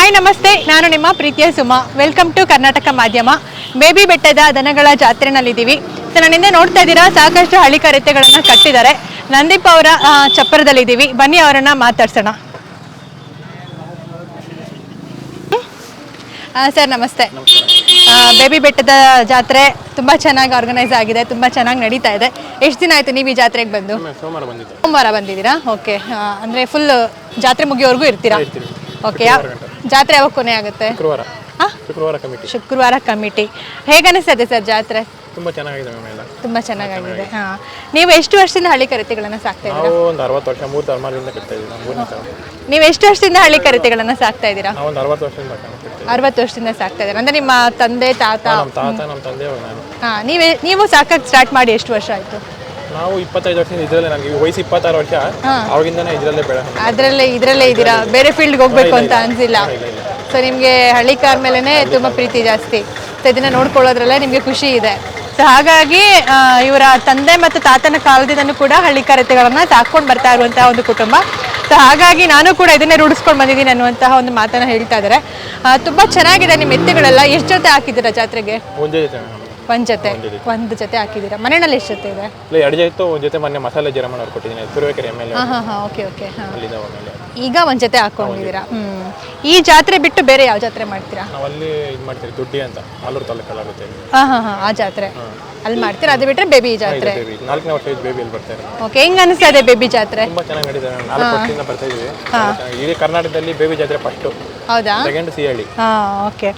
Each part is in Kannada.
ಹಾಯ್ ನಮಸ್ತೆ. ನಾನು ನಿಮ್ಮ ಪ್ರೀತಿಯ ಸುಮಾ. ವೆಲ್ಕಮ್ ಟು ಕರ್ನಾಟಕ ಮಾಧ್ಯಮ. ಬೇಬಿ ಬೆಟ್ಟದ ದನಗಳ ಜಾತ್ರೆನಲ್ಲಿದ್ದೀವಿ. ಸೊ ನನ್ನಿಂದ ನೋಡ್ತಾ ಇದ್ದೀರಾ ಸಾಕಷ್ಟು ಹಳ್ಳಿ ಕರೆತೆಗಳನ್ನು ಕಟ್ಟಿದ್ದಾರೆ. ನಂದೀಪ್ ಅವರ ಚಪ್ಪರದಲ್ಲಿದ್ದೀವಿ. ಬನ್ನಿ ಅವರನ್ನ ಮಾತಾಡ್ಸೋಣ. ಸರ್ ನಮಸ್ತೆ. ಬೇಬಿ ಬೆಟ್ಟದ ಜಾತ್ರೆ ತುಂಬಾ ಚೆನ್ನಾಗಿ ಆರ್ಗನೈಸ್ ಆಗಿದೆ ತುಂಬಾ ಚೆನ್ನಾಗಿ ನಡೀತಾ ಇದೆ. ಎಷ್ಟು ದಿನ ಆಯ್ತು ನೀವು ಈ ಜಾತ್ರೆಗೆ ಬಂದು? ಸೋಮವಾರ ಬಂದಿದ್ದು. ಸೋಮವಾರ ಬಂದಿದ್ದೀರಾ? ಓಕೆ ಅಂದ್ರೆ ಫುಲ್ ಜಾತ್ರೆ ಮುಗಿಯೋವರೆಗೂ ಇರ್ತೀರಾ? ಓಕೆ ಜಾತ್ರೆ ಯಾವಾಗ ಕೊನೆ ಆಗುತ್ತೆ? ಶುಕ್ರವಾರ. ಹಾ? ಶುಕ್ರವಾರ ಕಮಿಟಿ. ಶುಕ್ರವಾರ ಕಮಿಟಿ. ಹೇಗೆ ಸರ್ ಜಾತ್ರೆ? ತುಂಬಾ ಚೆನ್ನಾಗಿದೆ ಮ್ಯಾಮ್ ಎಲ್ಲ. ತುಂಬ ಚೆನ್ನಾಗಿದೆ. ಹಾ. ನೀವು ಎಷ್ಟು ವರ್ಷದಿಂದ ಹಳ್ಳಿ ಕರಿತೆಗಳನ್ನು ಸಾಕ್ತಾ ಇದ್ದೀರಾ? ನಾವು ಒಂದು ಅರವತ್ತು ವರ್ಷ ಮೂರು ತಲೆಮಾರಿಂದ ಕಟ್ತಾ ಇದ್ದೀವಿ ನಾವು ಮೂರನೇ ತಲೆ ನೀವು ಎಷ್ಟು ವರ್ಷದಿಂದ ಹಳ್ಳಿ ಕರಿತೆಗಳನ್ನು ಸಾಕ್ತಾ ಇದ್ದೀರಾ? ನಾವು ಒಂದು ಅರವತ್ತು ವರ್ಷದಿಂದ ಅರವತ್ತು ವರ್ಷದಿಂದ ಸಾಕ್ತಾ ಇದ್ದೀರಾ? ಅಂದ್ರೆ ನಿಮ್ಮ ತಂದೆ ತಾತ? ನಮ್ಮ ತಾತ ನಮ್ಮ ತಂದೆ ಅವ್ರು ನಾನು. ಹಾ ನೀವೇ ನೀವು ಸಾಕಕ್ಕೆ ಸ್ಟಾರ್ಟ್ ಮಾಡಿ ಎಷ್ಟು ವರ್ಷ ಆಯಿತು? ನಾವು ಇಪ್ಪತ್ತೈದು ವರ್ಷದಿಂದ ಇದರಲ್ಲೇ ನನಗೆ ವಯಸ್ಸು ಇಪ್ಪತ್ತಾರು ವರ್ಷ. ಅವಾಗಿಂದನೇ ಇದರಲ್ಲೇ ಬೆಳೆ ಅದರಲ್ಲೇ ಇದರಲ್ಲೇ ಇದ್ದೀರಾ? ಬೇರೆ ಫೀಲ್ಡ್ಗೆ ಹೋಗ್ಬೇಕು ಅಂತ ಅನ್ಸಿಲ್ಲ. ಸೊ ನಿಮಗೆ ಹಳ್ಳಿ ಕಾರ್ ಮೇಲೇ ತುಂಬ ಪ್ರೀತಿ ಜಾಸ್ತಿ. ಸೊ ಇದನ್ನ ನೋಡ್ಕೊಳ್ಳೋದ್ರಲ್ಲೇ ನಿಮಗೆ ಖುಷಿ ಇದೆ. ಸೊ ಹಾಗಾಗಿ ಇವರ ತಂದೆ ಮತ್ತು ತಾತನ ಕಾಲದಿಂದನೂ ಕೂಡ ಹಳ್ಳಿ ಕರೆತೆಗಳನ್ನು ಸಾಕೊಂಡು ಬರ್ತಾ ಇರುವಂತಹ ಒಂದು ಕುಟುಂಬ. ಸೊ ಹಾಗಾಗಿ ನಾನು ಕೂಡ ಇದನ್ನೇ ರೂಢಿಸ್ಕೊಂಡು ಬಂದಿದ್ದೀನಿ ಅನ್ನುವಂತಹ ಒಂದು ಮಾತನ್ನ ಹೇಳ್ತಾ ಇದ್ದಾರೆ. ತುಂಬಾ ತುಂಬ ಚೆನ್ನಾಗಿದೆ ನಿಮ್ಮ ಎತ್ತುಗಳೆಲ್ಲ. ಎಷ್ಟು ಜೊತೆ ಹಾಕಿದ್ದೀರಾ ಜಾತ್ರೆಗೆ? ಒಂದೇ ಜೊತೆ ಒಂದು ಜೊತೆ. ಹಾಕಿದ್ದೀರಾ? ಮನೆಯಲ್ಲಿ ಎಷ್ಟು ಜೊತೆ ಇದೆ? ಇಲ್ಲ ಎರಡು ಜೊತೆ ಇತ್ತು ಒಂದು ಜೊತೆ ಮೊನ್ನೆ ಮಸಾಲೆ ಜೀರಮ್ಮನ ಅವ್ರು ಕೊಟ್ಟಿದ್ದೀನಿ ತುರುವೇಕೆರೆ ಎಂ ಎಲ್ ಹಾ ಹಾಂ ಹಾಂ ಓಕೆ ಓಕೆ ಹಾಂ. ಅಲ್ಲಿದ್ದ ಆಮೇಲೆ ಈಗ ಒಂದು ಜೊತೆ ಹಾಕೊಂಡಿದ್ದೀರಾ? ಹ್ಞೂ ಈ ಜಾತ್ರೆ ಬಿಟ್ಟು ಬೇರೆ ಯಾವ ಜಾತ್ರೆ ಮಾಡ್ತೀರಾ? ನಾವು ಅಲ್ಲಿ ಇದು ಮಾಡ್ತೀವಿ ದುಡ್ಡಿ ಅಂತ ಆಲೂರು ತಾಲೂಕಲ್ಲಾಗುತ್ತೆ ಹಾಂ ಹಾಂ ಹಾಂ ಆ ಜಾತ್ರೆ. ಅಲ್ಲಿ ಮಾಡ್ತೀರಾ? ಅದು ಬಿಟ್ಟರೆ ಬೇಬಿ ಜಾತ್ರೆ. ಬೇಬಿ. ನಾಲ್ಕನೇ ವರ್ಷ ಇದು ಬೇಬಿ ಅಲ್ಲಿ ಬರ್ತಾ ಇರೋದು. ಓಕೆ ಹೆಂಗೆ ಅನಿಸ್ತದೆ ಬೇಬಿ ಜಾತ್ರೆ? ತುಂಬಾ ಚೆನ್ನಾಗಿ ನಡೀತಾರೆ ನಾಲ್ಕು ವರ್ಷದಿಂದ ಬರ್ತಾ ಇದ್ದೀವಿ. ಇಡೀ ಕರ್ನಾಟಕದಲ್ಲಿ ಬೇಬಿ ಜಾತ್ರೆ ಫಸ್ಟು ಹೌದಾ? ಸೆಕೆಂಡ್ ಹಾಂ ಓಕೆ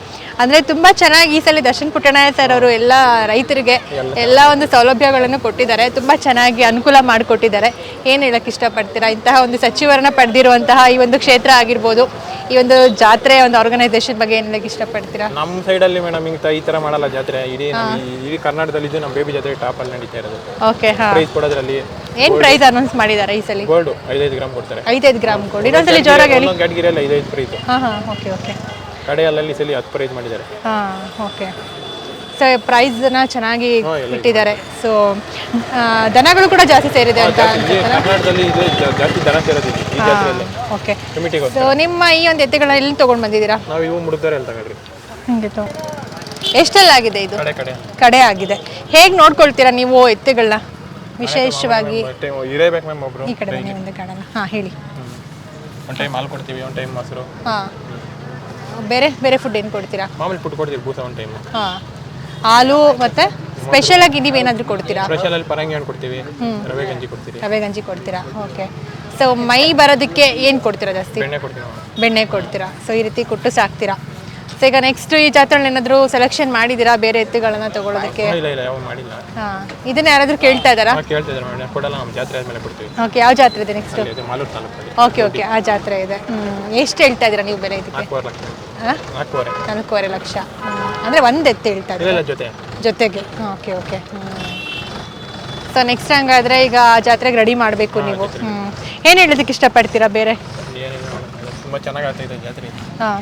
ಅಂದರೆ ತುಂಬ ಚೆನ್ನಾಗಿ ಈ ಸಲ ದರ್ಶನ್ ಪುಟ್ಟಣಯ್ಯ ಸರ್ ಅವರು ಎಲ್ಲ ರೈತರಿಗೆ ಎಲ್ಲ ಒಂದು ಸೌಲಭ್ಯಗಳನ್ನು ಕೊಟ್ಟಿದ್ದಾರೆ. ತುಂಬಾ ಚೆನ್ನಾಗಿ ಅನುಕೂಲ ಮಾಡಿಕೊಟ್ಟಿದ್ದಾರೆ. ಏನು ಹೇಳಕ್ಕೆ ಇಷ್ಟಪಡ್ತೀರಾ? ಇಂತಹ ಒಂದು ಸಚಿವರನ್ನ ಪಡೆದಿರುವಂತಹ ಈ ಒಂದು ಕ್ಷೇತ್ರ ಆಗಿರ್ಬೋದು. ಈ ಒಂದು ಜಾತ್ರೆ ಒಂದು ಆರ್ಗನೈಸೇಷನ್ ಬಗ್ಗೆ ಏನ್ ಇಷ್ಟಪಡ್ತೀರಾ? ನಮ್ಮ ಸೈಡಲ್ಲಿ ಮೇಡಮ್ ಹಿಂಗೆ ಈ ತರ ಮಾಡಲ್ಲ ಜಾತ್ರೆ. ಇಡೀ ನಮ್ಮ ಈ- ಇಡೀ ಕರ್ನಾಟಕದಲ್ಲಿ ಇದು ನಮ್ಮ ಬೇಬಿ ಜಾತ್ರೆ ಟಾಪಲ್ಲಿ ನಡೀತಾ ಇರೋದು. ಓಕೆ ಹಾ. ಪ್ರೈಸ್ ಕೊಡೋದ್ರಲ್ಲಿ ಏನು ಪ್ರೈಸ್ ಅನೌನ್ಸ್ ಮಾಡಿದ್ದಾರೆ ಈ ಸಲ? ಗೋಲ್ಡು ಐದೈದು ಗ್ರಾಮ್ ಕೊಡ್ತಾರೆ. ಐದೈದು ಗ್ರಾಮ್ ಕೊಡಿ ಇನ್ನೊಂದ್ಸಲಿ ಜೋರಾಗಿ ಹೇಳಿ. ಒಂದೊಂದು ಕ್ಯಾಟಗಿರಿಯಲ್ಲಿ ಐದೈದು ಪ್ರೈಸ್ ಹಾ ಹಾ. ಓಕೆ ಓಕೆ ಕಡೆಯಲ್ಲಲ್ಲಿ ಸಲಿ ಹತ್ತು ಪ್ರೈಸ್ ಮಾಡಿದ್ದಾರೆ. ಹಾ ಓಕೆ ಪ್ರೈಸ್ನ ಚೆನ್ನಾಗಿ ಇಟ್ಟಿದ್ದಾರೆ. ಸೊ ದನಗಳು ಕೂಡ ಜಾಸ್ತಿ ಸೇರಿದೆ ಅಂತ ಓಕೆ ಸೊ ನಿಮ್ಮ ಈ ಒಂದು ಎತ್ತುಗಳನ್ನ ಎಲ್ಲಿ ತಗೊಂಡು ಬಂದಿದ್ದೀರಾ? ಎಷ್ಟೆಲ್ಲ ಆಗಿದೆ ಇದು? ಕಡೆ ಆಗಿದೆ. ಹೇಗೆ ನೋಡ್ಕೊಳ್ತೀರಾ ನೀವು ಎತ್ತುಗಳನ್ನ? ವಿಶೇಷವಾಗಿ ಈ ಕಡೆ ಬನ್ನಿ ಒಂದು ಕಡೆನ ಹಾಂ ಹೇಳಿ. ಒಂದು ಟೈಮ್ ಹಾಲು ಕೊಡ್ತೀವಿ ಒಂದು ಟೈಮ್ ಮೊಸರು. ಹಾಂ. ಬೇರೆ ಬೇರೆ ಫುಡ್ ಏನು ಕೊಡ್ತೀರಾ? ಮಾಮೂಲಿ ಫುಡ್ ಕೊಡ್ತೀವಿ ಬೂಸ ಒಂದು ಟೈಮ್. ಹಾಂ. ಹಾಲು ಆಗಿ ಸ್ಪೆಷಲಾಗಿ ನೀವೇನಾದರೂ ಕೊಡ್ತೀರಾ? ಸ್ಪೆಷಲ್ ಅಲ್ಲಿ ಪರಂಗಿ ಹಣ್ಣು ಕೊಡ್ತೀವಿ ರವೆ ಗಂಜಿ ಕೊಡ್ತೀವಿ ರವೆ ಗಂಜಿ ಕೊಡ್ತೀರಾ? ಓಕೆ ಸೊ ಮೈ ಬರೋದಕ್ಕೆ ಏನು ಕೊಡ್ತೀರಾ ಜಾಸ್ತಿ? ಬೆಣ್ಣೆ ಕೊಡ್ತೀರಾ ಬೆಣ್ಣೆ ಕೊಡ್ತೀರಾ? ಸೊ ಈ ರೀತಿ ಕೊಟ್ಟು ಸಾಕ್ತೀರಾ? ಸೊ ಈಗ ನೆಕ್ಸ್ಟ್ ಈ ಜಾತ್ರೆಯಲ್ಲಿ ಏನಾದರೂ ಸೆಲೆಕ್ಷನ್ ಮಾಡಿದ್ದೀರಾ ಬೇರೆ ಎತ್ತುಗಳನ್ನ ತಗೊಳ್ಳೋದಕ್ಕೆ ಇಲ್ಲ ಇಲ್ಲ ಯಾವ ಮಾಡಿಲ್ಲ. ಹಾಂ. ಇದನ್ನ ಯಾರಾದರೂ ಕೇಳ್ತಾ ಇದ್ದಾರಾ ಕೇಳ್ತಾ ಕೇಳ್ತಿದ್ದಾರೆ ಮೇಡಮ್ ಕೊಡಲ್ಲ ನಮ್ಮ ಜಾತ್ರೆ ಆದಮೇಲೆ ಕೊಡ್ತೀವಿ. ಓಕೆ ಯಾವ ಜಾತ್ರೆ ಇದೆ ನೆಕ್ಸ್ಟ್ ಇದು ಮಾಲೂರು ತಾಲೂಕಲ್ಲಿ. ಓಕೆ ಓಕೆ ಆ ಜಾತ್ರೆ ಇದೆ. ಹ್ಞೂ ಎಷ್ಟು ಹೇಳ್ತಾ ಇದ್ದೀರಾ ನೀವು ಬೆಲೆ ಇದಕ್ಕೆ? ನಾಲ್ಕೂವರೆ ಲಕ್ಷ. ಹಾಂ? ನಾಲ್ಕೂವರೆ. ಲಕ್ಷ. ಅಂದರೆ ಒಂದು ಎತ್ತಿ ಹೇಳ್ತಾರೆ. ಇದ್ದೀರಾ ಜೊತೆ. ಜೊತೆಗೆ. Okay okay. ಸೊ ನೆಕ್ಸ್ಟ್ ಹಂಗಾದ್ರೆ ಈಗ ಆ ಜಾತ್ರೆಗೆ ರೆಡಿ ಮಾಡಬೇಕು ನೀವು. ಹ್ಞೂ ಏನು ಹೇಳೋದಕ್ಕೆ ಇಷ್ಟಪಡ್ತೀರಾ ಬೇರೆ? ಏನಿಲ್ಲ ತುಂಬ ಚೆನ್ನಾಗಿ ಜಾತ್ರೆ. ಹಾಂ.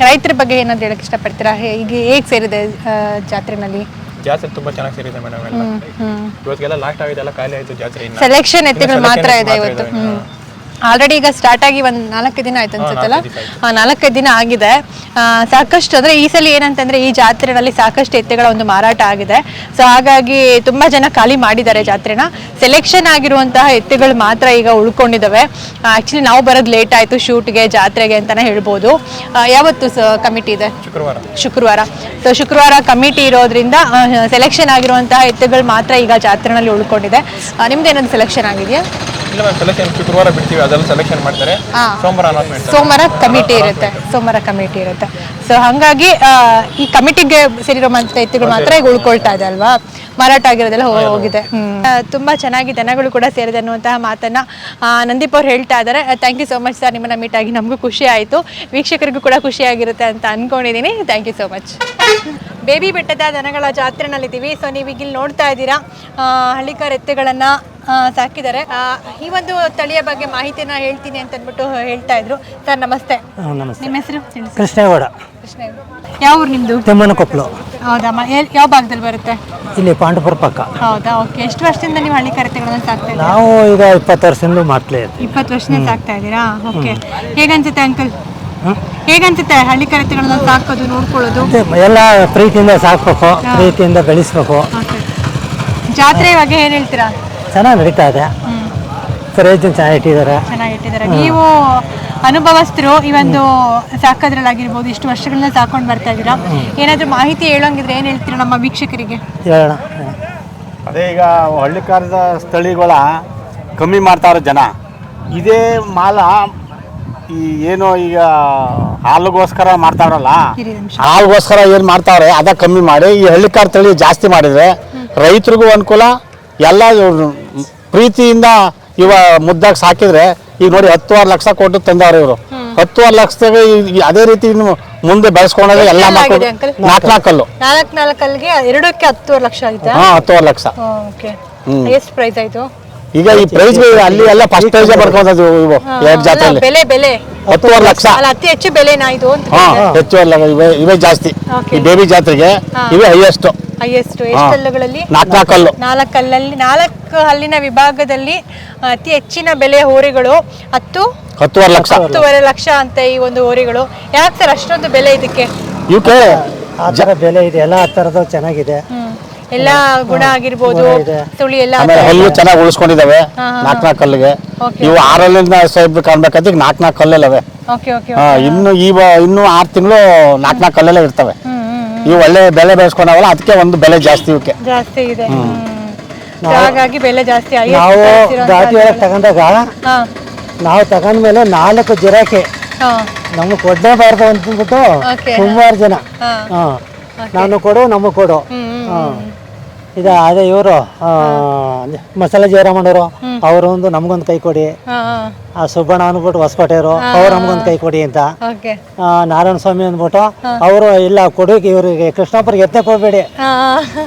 ರೈತರ ಬಗ್ಗೆ ಏನಾದ್ರು ಹೇಳಕ್ ಇಷ್ಟಪಡ್ತೀರಾ? ಹೇ- ಈಗ ಹೇಗೆ ಸೇರಿದೆ ಆ, ಜಾತ್ರೆನಲ್ಲಿ? ಜಾತ್ರೆ ತುಂಬ ಚೆನ್ನಾಗಿ ಸೇರಿದೆ ಮೇಡಮ್ ಎಲ್ಲ. ಇವತ್ತಿಗೆಲ್ಲ ಲಾಸ್ಟ್ ಆಗಿದೆ ಎಲ್ಲ ಖಾಲಿ ಆಯಿತು ಜಾತ್ರೆ ಇನ್ನು. ಸೆಲೆಕ್ಷನ್ ಎತ್ತುಗಳು ಇನ್ನು ಮಾತ್ರ selection ಇದೆ ಮಾತ್ರ ಇವತ್ತು. ಇದೆ, ಆಲ್ರೆಡಿ ಈಗ ಸ್ಟಾರ್ಟ್ ಆಗಿ ಒಂದು ನಾಲ್ಕು ದಿನ ಆಯ್ತು ಅನ್ಸುತ್ತಲ್ಲ? ನಾಲ್ಕು ನಾಲ್ಕೈದು ದಿನ ಆಗಿದೆ. ಸಾಕಷ್ಟು ಅಂದರೆ ಈ ಸಲ ಏನಂತಂದರೆ ಈ ಜಾತ್ರೆನಲ್ಲಿ ಸಾಕಷ್ಟು ಎತ್ತುಗಳ ಒಂದು ಮಾರಾಟ ಆಗಿದೆ. ಸೊ ಹಾಗಾಗಿ ತುಂಬ ಜನ ಖಾಲಿ ಮಾಡಿದ್ದಾರೆ ಜಾತ್ರೆನ. ಸೆಲೆಕ್ಷನ್ ಆಗಿರುವಂತಹ ಎತ್ತುಗಳು ಮಾತ್ರ ಈಗ ಉಳ್ಕೊಂಡಿದ್ದಾವೆ ಆ್ಯಕ್ಚುಲಿ ನಾವು ಬರೋದು ಲೇಟ್ ಆಯಿತು ಶೂಟ್ಗೆ ಜಾತ್ರೆಗೆ ಅಂತಲೇ ಹೇಳ್ಬೋದು. ಯಾವತ್ತು ಸ ಕಮಿಟಿ ಇದೆ? ಶುಕ್ರವಾರ. ಶುಕ್ರವಾರ. ಸೊ ಶುಕ್ರವಾರ ಕಮಿಟಿ ಇರೋದ್ರಿಂದ ಸೆಲೆಕ್ಷನ್ ಆಗಿರುವಂತಹ ಎತ್ತುಗಳು ಮಾತ್ರ ಈಗ ಜಾತ್ರೆನಲ್ಲಿ ಉಳ್ಕೊಂಡಿದೆ. ನಿಮ್ದು ಏನಾದ್ರು ಸೆಲೆಕ್ಷನ್ ಆಗಿದೆಯಾ? ಇಲ್ಲ ಮ್ಯಾಮ್ ಸೆಲೆಕ್ಷನ್ ಶುಕ್ರವಾರ ಬಿಡ್ತೀವಿ ಅದೆಲ್ಲ ಸೆಲೆಕ್ಷನ್ ಮಾಡ್ತಾರೆ. ಹಾ. ಸೋಮವಾರ ಕಮಿಟಿ ಇರುತ್ತೆ ಸೋಮವಾರ ಕಮಿಟಿ ಇರುತ್ತೆ. ಸೊ ಹಾಗಾಗಿ ಆ, ಈ ಕಮಿಟಿಗೆ ಸೇರಿರೋ ಎತ್ತುಗಳು ಮಾತ್ರ ಈಗ ಉಳ್ಕೊಳ್ತಾ ಇದೆ ಅಲ್ವಾ? ಮಾರಾಟ ಆಗಿರೋದೆಲ್ಲ ಹೋ- ಹೋಗಿದೆ. ಹ್ಮ್. ಆ, ತುಂಬಾ ಚೆನ್ನಾಗಿ ದನಗಳು ಕೂಡ ಸೇರಿದೆ ಅನ್ನುವಂತಹ ಮಾತನ್ನ ಆ, ನಂದೀಪ್ ಅವ್ರು ಹೇಳ್ತಾ ಇದ್ದಾರೆ thank you so much sir ನಿಮ್ಮನ್ನ ಮೀಟ್ ಆಗಿ ನಮಗೂ ಖುಷಿ ಆಯಿತು. ವೀಕ್ಷಕರಿಗೂ ಕೂಡ ಖುಷಿ ಆಗಿರುತ್ತೆ ಅಂತ ಅನ್ಕೊಂಡಿದ್ದೀನಿ thank you so much baby ಬೆಟ್ಟದ ದನಗಳ ಜಾತ್ರೆನಲ್ಲಿದ್ದೀವಿ. ಸೊ ನೀವು ಈಗ ಇಲ್ಲಿ ನೋಡ್ತಾ ಇದ್ದೀರಾ ಆ, ಹಳ್ಳಿಕಾರ್ ಎತ್ತುಗಳನ್ನ ಸಾಕಿದ್ದಾರೆ. ಈ ಒಂದು ತಳಿಯ ಬಗ್ಗೆ ಮಾಹಿತಿನ ಹೇಳ್ತೀನಿ ಅಂತ ಅಂದ್ಬಿಟ್ಟು ಹೇಳ್ತಾ ಇದ್ರು. ಸರ್ ನಮಸ್ತೆ. ನಮಸ್ತೆ. ನಿಮ್ಮ ಹೆಸರು. ಕೃಷ್ಣೇಗೌಡ. ಕೃಷ್ಣ ಯಾವ ಊರು ನಿಮ್ದು? ತೆಮ್ಮನಕೊಪ್ಪಲು. ಹೌದಾ ಯಾವ ಭಾಗದಲ್ಲಿ ಬರುತ್ತೆ? ಇಲ್ಲಿ ಪಾಂಡಪುರ ಪಕ್ಕ. ಹೌದಾ ಓಕೆ. ಎಷ್ಟು ವರ್ಷದಿಂದ ನೀವು ಹಳ್ಳಿ ಕರೆತೆಗಳನ್ನ ಸಾಕ್ತಾ ಇದ್ದೀರಾ? ನಾವು ಈಗ ಇಪ್ಪತ್ತು ವರ್ಷದಿಂದ ಮಾಡ್ಲೇ ಇಪ್ಪತ್ತು ವರ್ಷದಿಂದ ಸಾಕ್ತಾ ಇದ್ದೀರಾ? ಓಕೆ. ಹೇಗನ್ಸುತ್ತೆ ಅಂಕಲ್? ಹೇಗನ್ಸುತ್ತೆ ಹಳ್ಳಿ ಕರೆತೆಗಳನ್ನ ಸಾಕೋದು ನೋಡ್ಕೊಳ್ಳೋದು? ಎಲ್ಲ ಪ್ರೀತಿಯಿಂದ ಸಾಕ್ಬೇಕು ಪ್ರೀತಿಯಿಂದ ಬೆಳೆಸ್ಬೇಕು. ಜಾತ್ರೆ ಬಗ್ಗೆ ಏನು ಹೇಳ್ತೀರಾ? ಚೆನ್ನಾಗಿ ನಡೀತಾ ಇದೆ. ಪ್ರಯೋಜನ ಚೆನ್ನಾಗಿ ಇಟ್ಟಿದ್ದಾರೆ ಚೆನ್ನಾಗಿಟ್ಟಿದ್ದಾರೆ. ನೀವು ಅನುಭವಸ್ಥರು ಈ ಒಂದು ಸಾಕೋದ್ರಲ್ಲಾಗಿರ್ಬೋದು ಇಷ್ಟು ವರ್ಷಗಳನ್ನ ಸಾಕೊಂಡು ಬರ್ತಾ ಇದ್ದೀರಾ? ಏನಾದ್ರೂ ಮಾಹಿತಿ ಹೇಳೋಂಗಿದ್ರೆ ಏನು ಹೇಳ್ತೀರಾ ನಮ್ಮ ವೀಕ್ಷಕರಿಗೆ? ಹೇಳೋಣ. ಅದೇ ಈಗ ಹಳ್ಳಿಕಾರದ ಸ್ಥಳಿಗಳ ಕಮ್ಮಿ ಮಾಡ್ತಾವ್ರೆ ಜನ. ಇದೇ ಮಾಲ ಈ ಏನು ಈಗ ಹಾಲುಗೋಸ್ಕರ ಮಾಡ್ತಾರಲ್ಲ ಹಾಲಿಗೋಸ್ಕರ ಏನು ಮಾಡ್ತಾವ್ರೆ ಅದ ಕಮ್ಮಿ ಮಾಡಿ. ಈ ಹಳ್ಳಿಕಾರ ತಳಿ ಜಾಸ್ತಿ ಮಾಡಿದ್ರೆ ರೈತರಿಗೂ ಅನುಕೂಲ ಎಲ್ಲ ಇವ್ರು ಪ್ರೀತಿಯಿಂದ ಇವ ಮುದ್ದಾಗಿ ಸಾಕಿದ್ರೆ ಈಗ ನೋಡಿ ಹತ್ತುವಾರು ಲಕ್ಷ ಕೊಟ್ಟು ತಂದವ್ರು ಇವರು. ಹತ್ತುವಾರು ಲಕ್ಷದಾಗ ಅದೇ ರೀತಿ ಮುಂದೆ ಬೆಳೆಸ್ಕೊಂಡಾಗ ಎಲ್ಲ ಮಕ್ಕಳು ಆಗಿದೆ? ನಾಲ್ಕು ನಾಲ್ಕಲ್ಲು ನಾಲ್ಕು ನಾಲ್ಕಲ್ಲಿಗೆ ಎರಡಕ್ಕೆ ಹತ್ತುವರೆ ಲಕ್ಷ ಆಯ್ತಾ ಹಾ ಹತ್ತುವರೆ ಲಕ್ಷ. ಎಷ್ಟು ಪ್ರೈಸ್ ಆಯ್ತು? ಈಗ ಈ ಪ್ರೈಸ್ ಅಲ್ಲಿ ಎಲ್ಲ ಫಸ್ಟ್ ಪ್ರೈಸ್ ಬರ್ಕೊಂತದ್ದು ಇವು ಎರಡು ಜಾತ್ರೆಯಲ್ಲಿ ಬೆಲೆ ಬೆಲೆ. ಹತ್ತುವರೆ ಲಕ್ಷ. ಅಲ್ಲ ಅತಿ ಹೆಚ್ಚು ಬೆಲೆನಾ ಇದು ಹಾ ಲಕ್ಷ. ಇವೆ ಇವೇ ಜಾಸ್ತಿ. ಈ ಬೇಬಿ ಜಾತ್ರೆಗೆ ಇವೆ ಹೈಯೆಸ್ಟ್ ಹೈಯೆಸ್ಟ್ ಎಷ್ಟು ಹಲ್ಲುಗಳಲ್ಲಿ ನಾಲ್ಕು ನಾಲ್ಕಲ್ಲು ನಾಲ್ಕು ಹಲ್ಲಲ್ಲಿ ನಾಲ್ಕು ಹಲ್ಲಿನ ವಿಭಾಗದಲ್ಲಿ ಅತಿ ಹೆಚ್ಚಿನ ಬೆಲೆ ಹೋರಿಗಳು ಹತ್ತು ಹತ್ತುವರೆ ಲಕ್ಷ. ಹತ್ತುವರೆ ಲಕ್ಷ ಅಂತ ಈ ಒಂದು ಹೋರಿಗಳು. ಯಾಕೆ ಸರ್ ಅಷ್ಟೊಂದು ಬೆಲೆ ಇದಕ್ಕೆ? ಇವಕ್ಕೆ ಆ ಥರ ಬೆಲೆ ಇದೆ. ಎಲ್ಲ ತರದ ಚೆನ್ನಾಗಿದೆ. ಎಲ್ಲಾ ಗುಣ ಆಗಿರ್ಬೋದು. ತುಳಿ ಎಲ್ಲ ಆಮೇಲೆ ಹಲ್ಲು ಚೆನ್ನಾಗಿ ಉಳ್ಸ್ಕೊಂಡಿದಾವೆ. ನಾಲ್ಕು ನಾಲ್ಕು ಕಲ್ಲಿಗೆ. ಇವು ಆರಲ್ಲಿಂದ ಸೈಬ್ ಕಾಣ್ಬೇಕಾದ್ರೆ ಈಗ ನಾಲ್ಕು ನಾಲ್ಕು ಕಲ್ಲಲ್ಲವೆ. ಓಕೆ ಓಕೆ ಹಾ ಇನ್ನು ಈ ಇನ್ನು ಆರು ತಿಂಗಳು ನಾಲ್ಕು ನಾಲ್ಕು ಕಲ್ಲೆಲ್ಲ ಇರ್ತವೆ. ಇವು ಒಳ್ಳೆ ಬೆಲೆ ಬೆಳೆಸ್ಕೊಂಡವಲ್ಲ ಅದಕ್ಕೆ ಒಂದು ಬೆಲೆ ಜಾಸ್ತಿ ಇವಕ್ಕೆ. ಜಾಸ್ತಿ ಇದೆ. ಹಾಗಾಗಿ ಬೆಲೆ ಜಾಸ್ತಿ ನಾವು ಜಾತಿ ಒಳಗೆ ತಗೊಂಡಾಗ ನಾವು ತಗೊಂಡ್ಮೇಲೆ ನಾಲ್ಕು ಜಿರಾಕೆ. ನಮಗೆ ಕೊಡಲೇಬಾರ್ದು ಅಂತಂದ್ಬಿಟ್ಟು. ಸುಮಾರು ಜನ. ನಾನು ಕೊಡು ನಮಗೆ ಕೊಡು. ಇದು ಅದೇ ಇವರು ಮಸಾಲೆ ಜಯರಾಮಣ್ಣವರು ಅವರು ಒಂದು ನಮ್ಗೊಂದು ಕೈ ಕೊಡಿ. ಆ ಸುಬ್ಬಣ್ಣ ಅಂದ್ಬಿಟ್ಟು ಹೊಸಕೋಟೆಯವರು ಅವ್ರು ನಮ್ಗೊಂದು ಕೈ ಕೊಡಿ ಅಂತ. ಆ, ನಾರಾಯಣ ಸ್ವಾಮಿ ಅಂದ್ಬಿಟ್ಟು ಅವರು ಇಲ್ಲ ಕೊಡಿ ಇವರಿಗೆ ಕೃಷ್ಣಪ್ಪರಿಗೆ ಎತ್ತಕ್ಕೆ ಹೋಗ್ಬೇಡಿ ಹಾ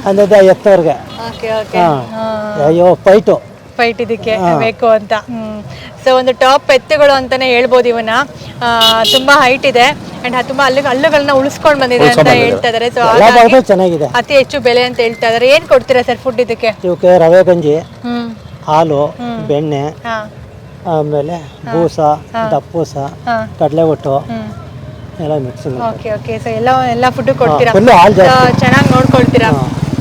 ಅಂದದ್ದೆ ಎತ್ತವ್ರಿಗೆ. Okay okay. ಹಾಂ. ಅಯ್ಯೋ ಫೈಟು ಫೈಟ್ ಇದಕ್ಕೆ ಬೇಕು ಅಂತ. ಸೊ ಒಂದು ಟಾಪ್ ಎತ್ತುಗಳು ಅಂತಾನೆ ಹೇಳ್ಬೋದು ಇವನ್ನ. ಆ, ತುಂಬಾ ಹೈಟ್ ಇದೆ. ಅಂಡ್ ತುಂಬಾ ಹಲ್ಲು ಹಲ್ಲುಗಳನ್ನ ಉಳಿಸ್ಕೊಂಡು ಬಂದಿದೆ ಅಂತ ಹೇಳ್ತಾ ಇದಾರೆ. ಸೊ ಎಲ್ಲ ಭಾಗದಲ್ಲೂ ಚೆನ್ನಾಗಿದೆ. ಅತಿ ಹೆಚ್ಚು ಬೆಲೆ ಅಂತ ಹೇಳ್ತಾ ಇದಾರೆ. ಏನ್ ಕೊಡ್ತೀರಾ ಸರ್ ಫುಡ್ ಇದಕ್ಕೆ? ಇವಕ್ಕೆ ರವೆ ಗಂಜಿ ಹ್ಮ್. ಹಾಲು ಬೆಣ್ಣೆ ಹಾ. ಆಮೇಲೆ ಬೂಸ ದಪ್ಪೂಸ ಕಡಲೆ ಒಟ್ಟು ಎಲ್ಲ ಮಿಕ್ಸಿಂಗ್ ಓಕೆ ಓಕೆ ಸೊ ಎಲ್ಲ ಎಲ್ಲ ಫುಡ್ ಕೊಡ್ತೀರಾ? ಹಾಲು ಜಾಸ್ತಿ. ಚೆನ್ನಾಗಿ ನೋಡ್ಕೊಳ್ತೀರಾ?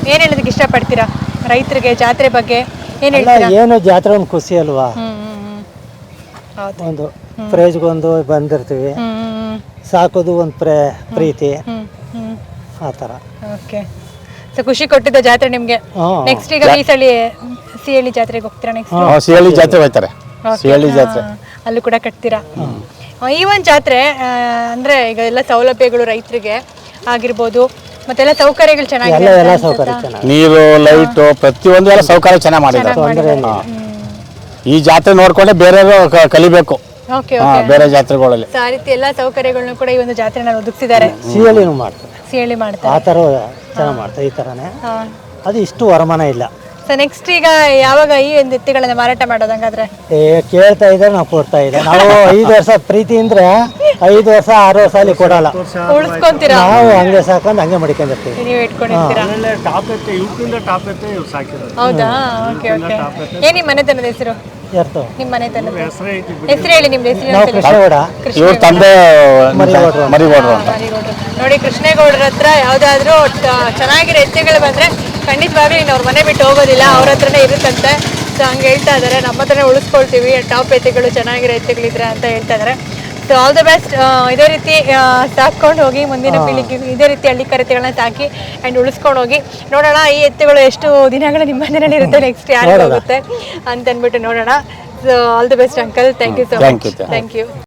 ಏನ್ ಹೇಳೋದಕ್ಕೆ ಇಷ್ಟಪಡ್ತೀರಾ ರೈತರಿಗೆ ಜಾತ್ರೆ ಬಗ್ಗೆ? ಏನ್ ಎಲ್ಲ ಹೇಳ್ತೀರಾ? ಏನು ಜಾತ್ರೆ ಒಂದು ಖುಷಿ ಅಲ್ವಾ? ಹ್ಮ್ ಹ್ಮ್ ಹ್ಮ್. ಹೌದು. ಒಂದು ಪ್ರೈಜ್ಗೊಂದು ಬಂದಿರ್ತೀವಿ. ಹ್ಮ್. ಸಾಕೋದು ಒಂದು ಪ್ರೇ ಪ್ರೀತಿ. ಹ್ಮ್ ಹ್ಮ್. ಆ ಥರ. ಓಕೆ. ಸೊ ಖುಷಿ ಕೊಟ್ಟಿದ್ದ ಜಾತ್ರೆ ನಿಮ್ಗೆ? ನೆಕ್ಸ್ಟ್ ಈಗ ಈ ಸಲ ಸಿಹಳ್ಳಿ ಜಾತ್ರೆಗೆ ಹೋಗ್ತೀರಾ ನೆಕ್ಸ್ಟ್ ಸಿಹಳ್ಳಿ ಜಾತ್ರೆ ಹೋಯ್ತಾರೆ ಸಿಹಳ್ಳಿ ಜಾತ್ರೆ. ಅಲ್ಲೂ ಕೂಡ ಕಟ್ತೀರಾ? ಈ ಒಂದು ಜಾತ್ರೆ ಅಂದ್ರೆ ಈಗ ಎಲ್ಲ ಸೌಲಭ್ಯಗಳು ರೈತರಿಗೆ ಆಗಿರ್ಬೋದು ಮತ್ತೆಲ್ಲ ಸೌಕರ್ಯಗಳು ಎಲ್ಲ ಚೆನ್ನಾಗಿದೆ ಎಲ್ಲ ಸೌಕರ್ಯ ಚೆನ್ನಾಗಿ. ನೀರು ಲೈಟು ಪ್ರತಿಯೊಂದು ಎಲ್ಲ ಸೌಕರ್ಯ ಚೆನ್ನಾಗಿ ಮಾಡಿದ್ದಾರೆ. ಈ ಜಾತ್ರೆ ನೋಡ್ಕೊಂಡೆ ಬೇರೆಯವರು ಕಲಿಬೇಕು. ಹಾ ಬೇರೆ ಜಾತ್ರೆಗಳಲ್ಲಿ. ಸೊ ಆ ರೀತಿ ಎಲ್ಲ ಸೌಕರ್ಯಗಳನ್ನು ಕೂಡ ಈ ಒಂದು ಜಾತ್ರೆನ ಒದಗಿಸಿದ್ದಾರೆ ಏನು ಮಾಡ್ತಾರೆ. ಸಿಹಳ್ಳಿ ಆ ಮಾಡ್ತಾರೆ ಥರ ಚೆನ್ನಾಗಿ ಮಾಡ್ತಾರೆ ಈ ಥರನೇ. ಅದು ಇಷ್ಟು ವರಮಾನ ಇಲ್ಲ. ಸೊ ನೆಕ್ಸ್ಟ್ ಈಗ ಯಾವಾಗ ಈ ಒಂದು ಎತ್ತಿಗಳನ್ನ ಮಾರಾಟ ಮಾಡೋದಂಗಾದ್ರೆ ಏ ಕೇಳ್ತಾ ಇದ್ರೆ ನಾವು ಕೊಡ್ತಾ ಇದ್ದೆ. ನಾವು ಐದು ವರ್ಷ ಪ್ರೀತಿ ಅಂದ್ರೆ ಐದು ವರ್ಷ ಆರು ವರ್ಷ ಅಲ್ಲಿ ಕೊಡಲ್ಲ. ಉಳಿಸ್ಕೊಂತೀರಾ? ನಾವು ಹಂಗೆ ಸಾಕೊಂಡು ಹಂಗೆ ಮಡಿಕೊಂಡಿರ್ತೀವಿ. ನೀವು ಇಟ್ಕೊಂಡಿರ್ತೀರಾ? ಹೌದಾ? ಓಕೆ ಓಕೆ ಏನ್ ನಿಮ್ಮ ಮನೆತನದ ಹೆಸರು? ಎರ್ತು ನಿಮ್ಮ ಮನೆತನದ ಹೆಸರು ಹೇಳಿ ನಿಮ್ದು ಹೆಸರು ನಾವು ಕೃಷ್ಣಗೌಡ. ಇವ್ರ ತಂದೆ ಮರಿಗೌಡ್ರು ಅಂತ. ನೋಡಿ ಕೃಷ್ಣೇಗೌಡರ ಹತ್ರ ಯಾವ್ದಾದ್ರು ಚೆನ್ನಾಗಿರೋ ಹೆಜ್ಜೆಗಳು ಬಂದ್ರೆ ಖಂಡಿತವಾಗ್ಲೂ ಇನ್ನು ಅವ್ರ ಮನೆ ಬಿಟ್ಟು ಹೋಗೋದಿಲ್ಲ. ಅವ್ರ ಹತ್ರನೇ ಇರುತ್ತಂತೆ. ಸೊ ಹಂಗೆ ಹೇಳ್ತಾ ಇದಾರೆ. ನಮ್ಮ ಹತ್ರನೇ ಉಳಿಸ್ಕೊಳ್ತೀವಿ. ಟಾಪ್ ಎತ್ತುಗಳು ಚೆನ್ನಾಗಿರೋ ಎತ್ತೆಗಳಿದ್ರೆ ಅಂತ ಹೇಳ್ತಾ ಇದಾರೆ. ಸೊ ಆಲ್ ದ ಬೆಸ್ಟ್ ಇದೇ ರೀತಿ ಸಾಕೊಂಡು ಸಾಕ್ಕೊಂಡು ಹೋಗಿ ಮುಂದಿನ ಪೀಳಿಗೆ ಇದೇ ರೀತಿ ಹಳ್ಳಿ ಕರೆತೆಗಳನ್ನ ಸಾಕಿ ಆ್ಯಂಡ್ ಉಳಿಸ್ಕೊಂಡು ಹೋಗಿ. ನೋಡೋಣ ಈ ಎತ್ತುಗಳು ಎಷ್ಟು ದಿನಗಳು ನಿಮ್ಮ ಮನೆಯಲ್ಲಿ ಇರುತ್ತೆ ನೆಕ್ಸ್ಟ್ ಯಾರು ಹೋಗುತ್ತೆ ಅಂತ ಅಂದ್ಬಿಟ್ಟು ನೋಡೋಣ so all the best uncle thank you so much thank you